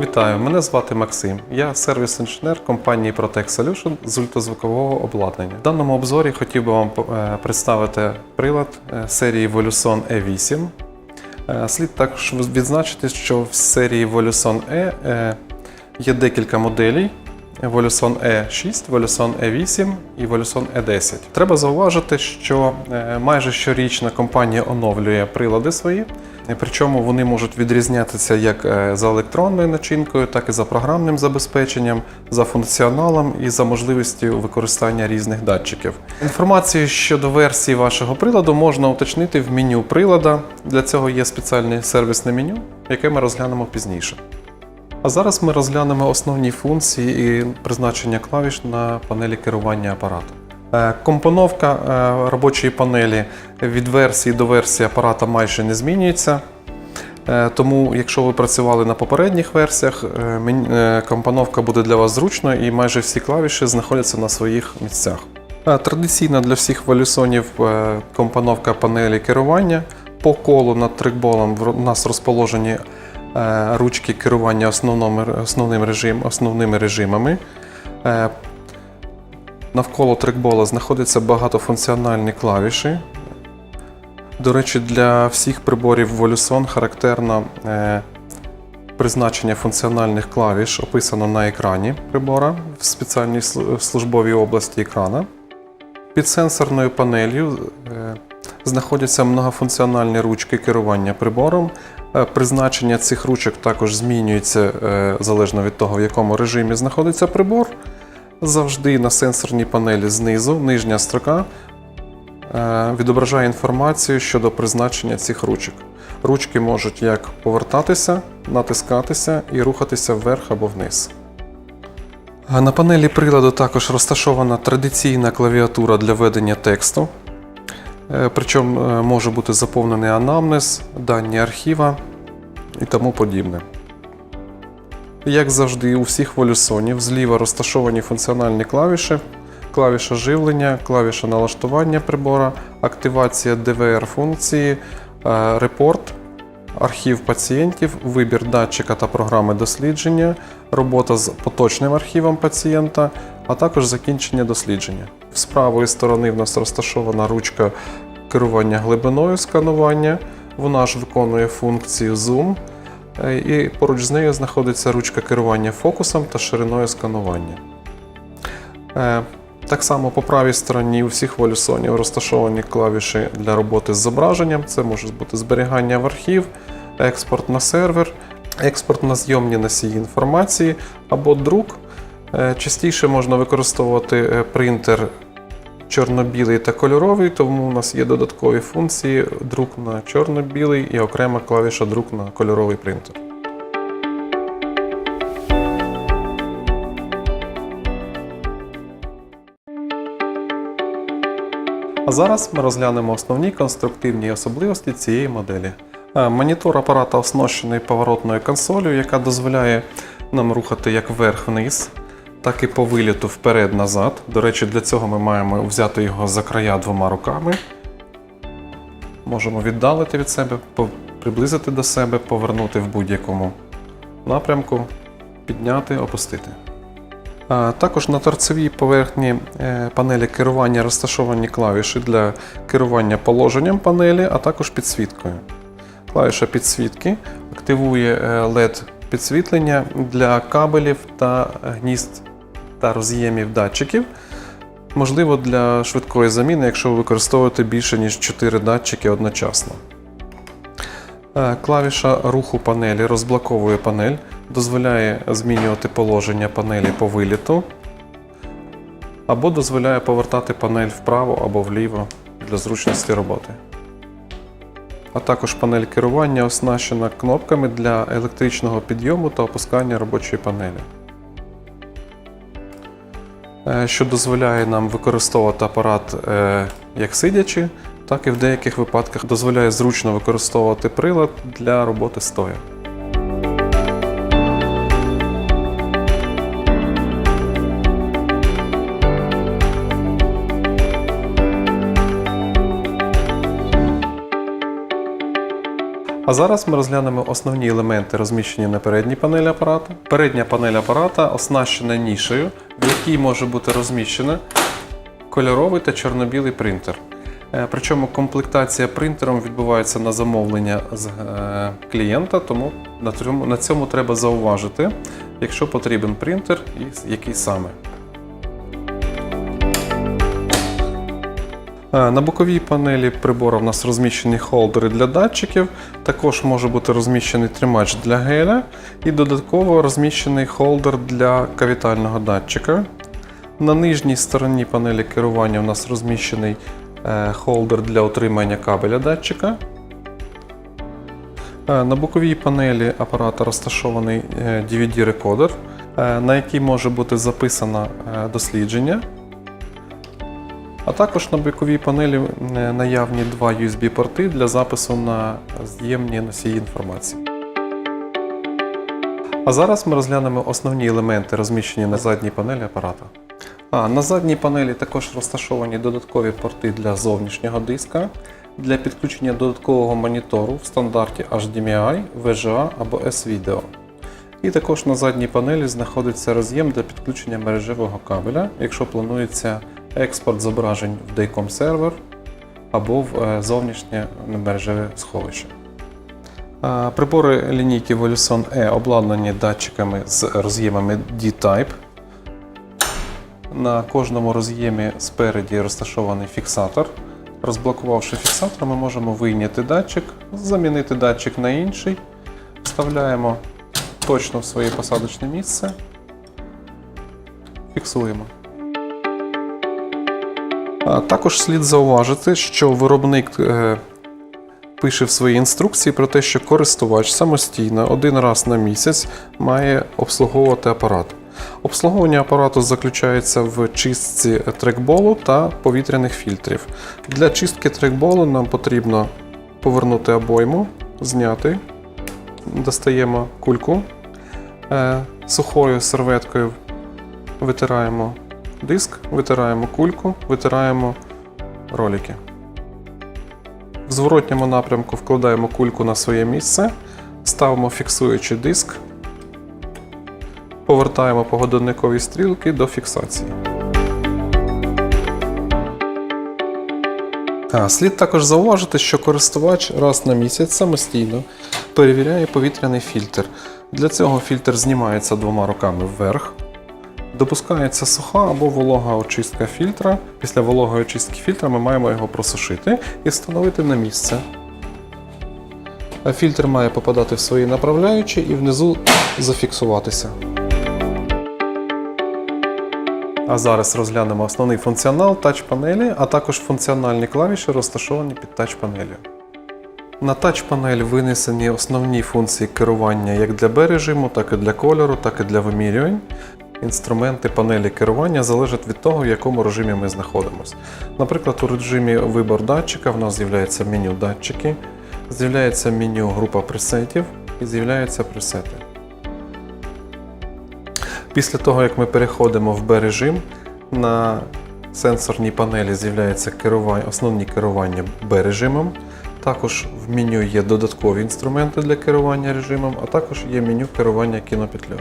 Вітаю, мене звати Максим. Я сервіс-інженер компанії Protect Solution з ультразвукового обладнання. В даному обзорі хотів би вам е, представити прилад е, серії Voluson E8. Е, Слід також відзначити, що в серії Voluson E є декілька моделей. Voluson E6, Voluson E8 і Voluson E10. Треба зауважити, що майже щорічно компанія оновлює прилади свої, причому вони можуть відрізнятися як е, за електронною начинкою, так і за програмним забезпеченням, за функціоналом і за можливістю використання різних датчиків. Інформацію щодо версії вашого приладу можна уточнити в меню прилада. Для цього є спеціальне сервісне меню, яке ми розглянемо пізніше. А зараз ми розглянемо основні функції і призначення клавіш на панелі керування апаратом. Е, Компоновка е, робочої панелі від версії до версії апарата майже не змінюється. Е, Тому, якщо ви працювали на попередніх версіях, компоновка буде для вас зручною і майже всі клавіші знаходяться на своїх місцях. Традиційна для всіх валюсонів компоновка панелі керування. По колу над трекболом в- нас розположені ручки керування основним, основним режим, основними режимами. Навколо трекбола знаходяться багатофункціональні клавіші. До речі, для всіх приборів Voluson характерно е, призначення функціональних клавіш описано на екрані прибора в спеціальній службовій області екрана. Під сенсорною панелью е, знаходяться многофункціональні ручки керування прибором. Е, Призначення цих ручок також змінюється залежно від того, в якому режимі знаходиться прибор. Завжди на сенсорній панелі знизу нижня строка е, відображає інформацію щодо призначення цих ручок. Ручки можуть як повертатися, натискатися і рухатися вверх або вниз. На панелі приладу також розташована традиційна клавіатура для ведення тексту. Е, Причому е, може бути заповнений анамнез, дані архіва і тому подібне. Як завжди, у всіх волюсонів зліва розташовані функціональні клавіші, клавіша живлення, клавіша налаштування прибора, активація DVR функції, е, репорт, архів пацієнтів, вибір датчика та програми дослідження, робота з поточним архівом пацієнта, а також закінчення дослідження. З правої сторони в нас розташована ручка керування глибиною сканування. Вона ж виконує функцію Zoom. Е, І поруч з нею знаходиться ручка керування фокусом та шириною сканування. Е, Так само по правій стороні у всіх волюсонів розташовані клавіші для роботи з зображенням. Це може бути зберігання в архів, експорт на сервер, експорт на зйомні носії інформації або друк. Е, Частіше можна використовувати принтер чорно-білий та кольоровий, тому у нас є додаткові функції друк на чорно-білий і окрема клавіша друк на кольоровий принтер. А зараз ми розглянемо основні конструктивні особливості цієї моделі. Е, Монітор апарата оснащений поворотною консолью, яка дозволяє нам рухати як вверх-вниз, так і по виліту вперед-назад. До речі, для цього ми маємо взяти його за края двома руками. Можемо віддалити від себе, приблизити до себе, повернути в будь-якому напрямку, підняти, опустити. Також на торцевій поверхні е, панелі керування розташовані клавіші для керування положенням панелі, а також підсвіткою. Клавіша підсвітки активує е, LED підсвітлення для кабелів та гнізд та роз'ємів датчиків. Можливо, для швидкої заміни, якщо ви використовуєте більше ніж 4 датчики одночасно. Е, Клавіша руху панелі розблоковує панель, дозволяє змінювати положення панелі по виліту, або дозволяє повертати панель вправо або вліво для зручності роботи. А також панель керування оснащена кнопками для електричного підйому та опускання робочої панелі, що дозволяє нам використовувати апарат е, як сидячи, так і в деяких випадках дозволяє зручно використовувати прилад для роботи стоя. А зараз ми розглянемо основні елементи, розміщені на передній панелі апарата. Передня панель апарата оснащена нішею, в якій може бути розміщено кольоровий та чорно-білий принтер. Е, Причому комплектація принтером відбувається на замовлення з е, клієнта, тому на цьому треба зауважити, якщо потрібен принтер і який саме. На боковій панелі прибору в нас розміщені холдери для датчиків, також може бути розміщений тримач для геля і додатково розміщений холдер для кавітального датчика. На нижній стороні панелі керування у нас розміщений е, холдер для отримання кабеля датчика. Е, На боковій панелі апарата розташований е, DVD-рекодер, е, на який може бути записано е, дослідження. А також на боковій панелі е, наявні два USB-порти для запису на з'ємні носії інформації. А зараз ми розглянемо основні елементи, розміщені на задній панелі апарата. А, на задній панелі також розташовані додаткові порти для зовнішнього диска, для підключення додаткового монітору в стандарті HDMI, VGA або S-Video. І також на задній панелі знаходиться роз'єм для підключення мережевого кабеля, якщо планується експорт зображень в Daycom сервер або в е, зовнішнє мережеве сховище. Прибори лінійки Voluson E обладнані датчиками з роз'ємами D-Type. На кожному роз'ємі спереді розташований фіксатор. Розблокувавши фіксатор, ми можемо вийняти датчик, замінити датчик на інший, вставляємо точно в своє посадочне місце, фіксуємо. Також слід зауважити, що виробник е, пише в своїй інструкції про те, що користувач самостійно один раз на місяць має обслуговувати апарат. Обслуговування апарату заключається в чистці трекболу та повітряних фільтрів. Для чистки трекболу нам потрібно повернути обойму, зняти, достаємо кульку, е, сухою серветкою витираємо диск, витираємо кульку, витираємо ролики. В зворотньому напрямку вкладаємо кульку на своє місце, ставимо фіксуючий диск, повертаємо по годинниковій стрілки до фіксації. А, слід також зауважити, що користувач раз на місяць самостійно перевіряє повітряний фільтр. Для цього фільтр знімається двома руками вверх. Допускається суха або волога очистка фільтра. Після вологої очистки фільтра ми маємо його просушити і встановити на місце. Фільтр має попадати в свої направляючі і внизу зафіксуватися. А зараз розглянемо основний функціонал тач-панелі, а також функціональні клавіші, розташовані під тач-панелью. На тач-панель винесені основні функції керування як для Б-режиму, так і для кольору, так і для вимірювань. Інструменти панелі керування залежать від того, в якому режимі ми знаходимося. Наприклад, у режимі вибор датчика в нас з'являється меню датчики, з'являється меню група пресетів і з'являються пресети. Після того, як ми переходимо в Б-режим, на сенсорній панелі з'являються основні керування Б-режимом. Також в меню є додаткові інструменти для керування режимом, а також є меню керування кінопетлею.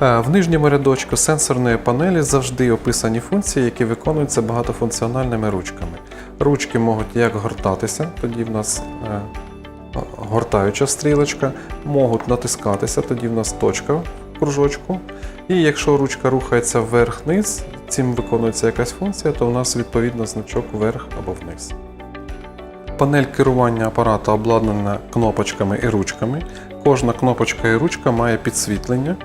В нижньому рядочку сенсорної панелі завжди описані функції, які виконуються багатофункціональними ручками. Ручки можуть як гортатися, тоді в нас е, гортаюча стрілочка, можуть натискатися, тоді в нас точка в кружочку. І якщо ручка рухається вверх-вниз, цим виконується якась функція, то у нас відповідно значок вверх або вниз. Панель керування апарата обладнана кнопочками і ручками. Кожна кнопочка і ручка має підсвітлення.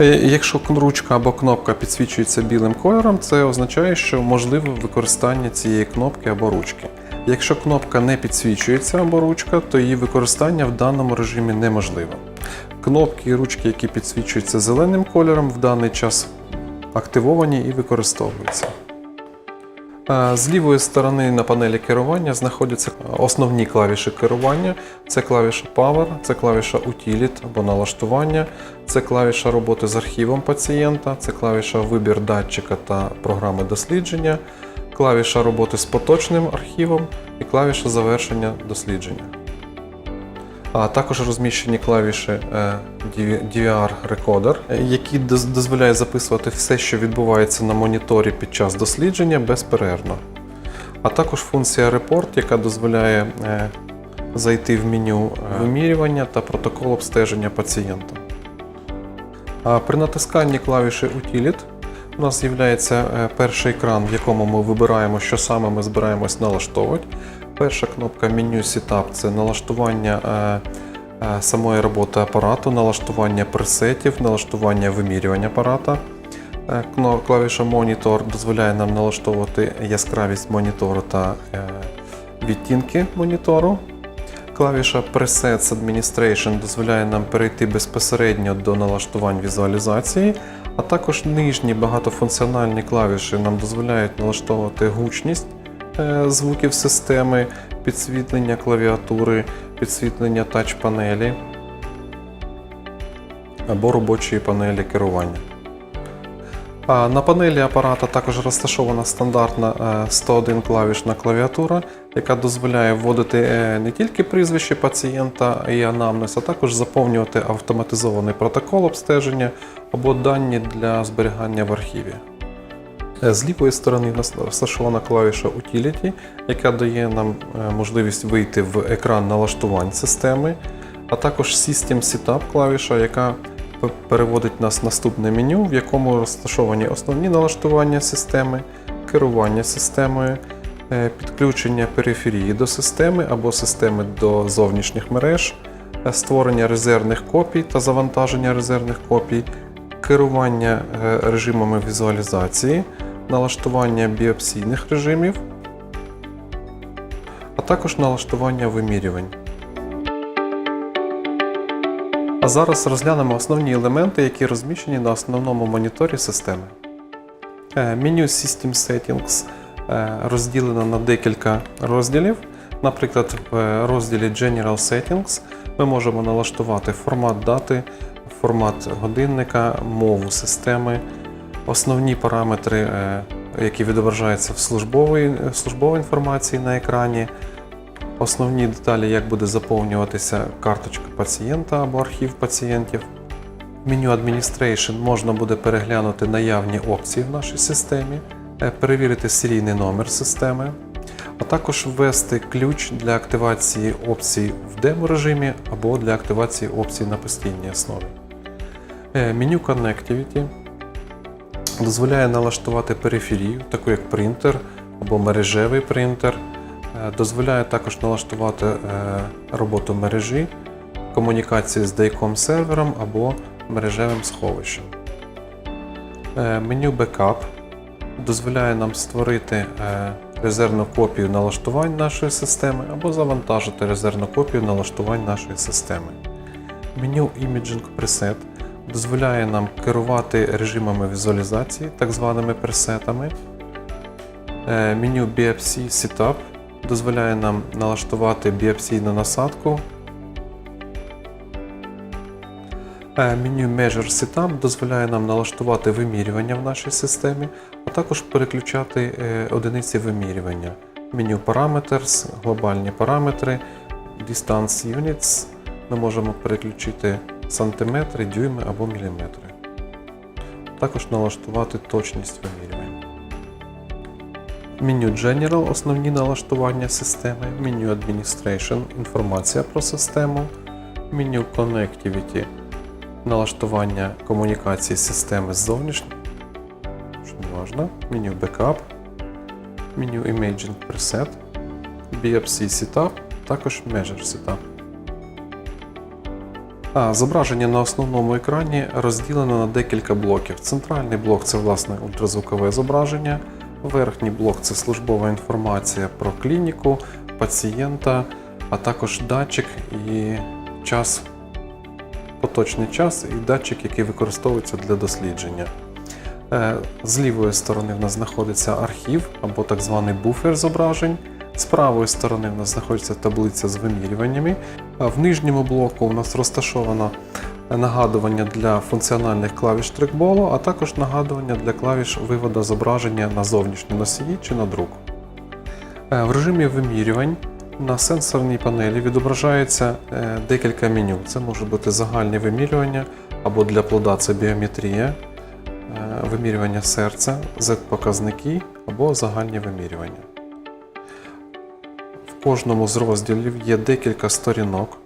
Е, Якщо ручка або кнопка підсвічується білим кольором, це означає, що можливе використання цієї кнопки або ручки. Якщо кнопка не підсвічується або ручка, то її використання в даному режимі неможливо. Кнопки і ручки, які підсвічуються зеленим кольором, в даний час активовані і використовуються. З лівої сторони на панелі керування знаходяться основні клавіші керування. Це клавіша Power, це клавіша Utility або налаштування, це клавіша роботи з архівом пацієнта, це клавіша вибір датчика та програми дослідження, клавіша роботи з поточним архівом і клавіша завершення дослідження. А також розміщені клавіші е, DVR Recorder, е, які доз- дозволяють записувати все, що відбувається на моніторі під час дослідження безперервно. А також функція Report, яка дозволяє е, зайти в меню вимірювання та протокол обстеження пацієнта. При натисканні клавіші Utilit у нас з'являється е, перший екран, в якому ми вибираємо, що саме ми збираємось налаштовувати. Перша кнопка меню Setup – це налаштування е, е, самої роботи апарату, налаштування пресетів, налаштування вимірювання апарата. Клавіша Monitor дозволяє нам налаштовувати яскравість монітору та відтінки монітору. Клавіша Presets Administration дозволяє нам перейти безпосередньо до налаштувань візуалізації, а також нижні багатофункціональні клавіші нам дозволяють налаштовувати гучність е, звуків системи, підсвітлення клавіатури, підсвітлення тач-панелі або робочої панелі керування. На панелі апарата також розташована стандартна е, 101 клавішна клавіатура, яка дозволяє вводити е, не тільки прізвище пацієнта і анамнез, а також заповнювати автоматизований протокол обстеження або дані для зберігання в архіві. Е, З лівої сторони розташована клавіша Utility, яка дає нам е, можливість вийти в екран налаштувань системи, а також System Setup клавіша, яка переводить нас в наступне меню, в якому розташовані основні налаштування системи, керування системою, е, підключення периферії до системи або системи до зовнішніх мереж, е, створення резервних копій та завантаження резервних копій, керування е, режимами візуалізації, налаштування біопсійних режимів, а також налаштування вимірювань. Зараз розглянемо основні елементи, які розміщені на основному моніторі системи. Е, Меню System Settings е, розділено на декілька розділів. Наприклад, в розділі General Settings ми можемо налаштувати формат дати, формат годинника, мову системи, основні параметри, е, які відображаються в службовій, в службовій інформації на екрані, основні деталі, як буде заповнюватися карточка пацієнта або архів пацієнтів. Меню Administration можна буде переглянути наявні опції в нашій системі, е, перевірити серійний номер системи, а також ввести ключ для активації опцій в демо-режимі або для активації опцій на постійній основі. Е, Меню Connectivity дозволяє налаштувати периферію, таку як принтер або мережевий принтер. Е, Дозволяє також налаштувати е, роботу мережі, комунікації з дайком сервером або мережевим сховищем. Е, Меню Backup дозволяє нам створити резервну копію налаштувань нашої системи або завантажити резервну копію налаштувань нашої системи. Меню Imaging Preset дозволяє нам керувати режимами візуалізації, так званими пресетами. Меню BFC Setup дозволяє нам налаштувати біопсійну насадку. Е, Меню Measure Setup дозволяє нам налаштувати вимірювання в нашій системі, а також переключати е, одиниці вимірювання. Меню Parameters, глобальні параметри, Distance Units. Ми можемо переключити сантиметри, дюйми або міліметри. Також налаштувати точність вимірювань. Меню General основні налаштування системи, меню Administration інформація про систему, меню Connectivity налаштування комунікації системи з зовнішнім, що важно, меню Backup, меню Imaging Preset, BFC Setup, також Measure Setup. А, зображення на основному екрані розділено на декілька блоків. Центральний блок це власне ультразвукове зображення. Верхній блок це службова інформація про клініку, пацієнта, а також датчик і час, поточний час і датчик, який використовується для дослідження. Е, З лівої сторони в нас знаходиться архів або так званий буфер зображень. З правої сторони в нас знаходиться таблиця з вимірюваннями. В нижньому блоку у нас розташована нагадування для функціональних клавіш трекболу, а також нагадування для клавіш виводу зображення на зовнішні носії чи на друк. Е, В режимі вимірювань на сенсорній панелі відображається е, декілька меню. Це може бути загальні вимірювання або для плода це біометрія, е, вимірювання серця, Z-показники або загальні вимірювання. В кожному з розділів є декілька сторінок.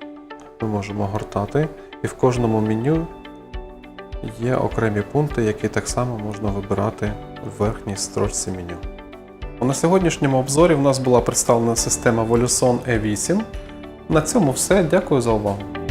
Ми можемо гортати, і в кожному меню є окремі пункти, які так само можна вибирати в верхній строчці меню. На сьогоднішньому обзорі в нас була представлена система Voluson E8. На цьому все. Дякую за увагу.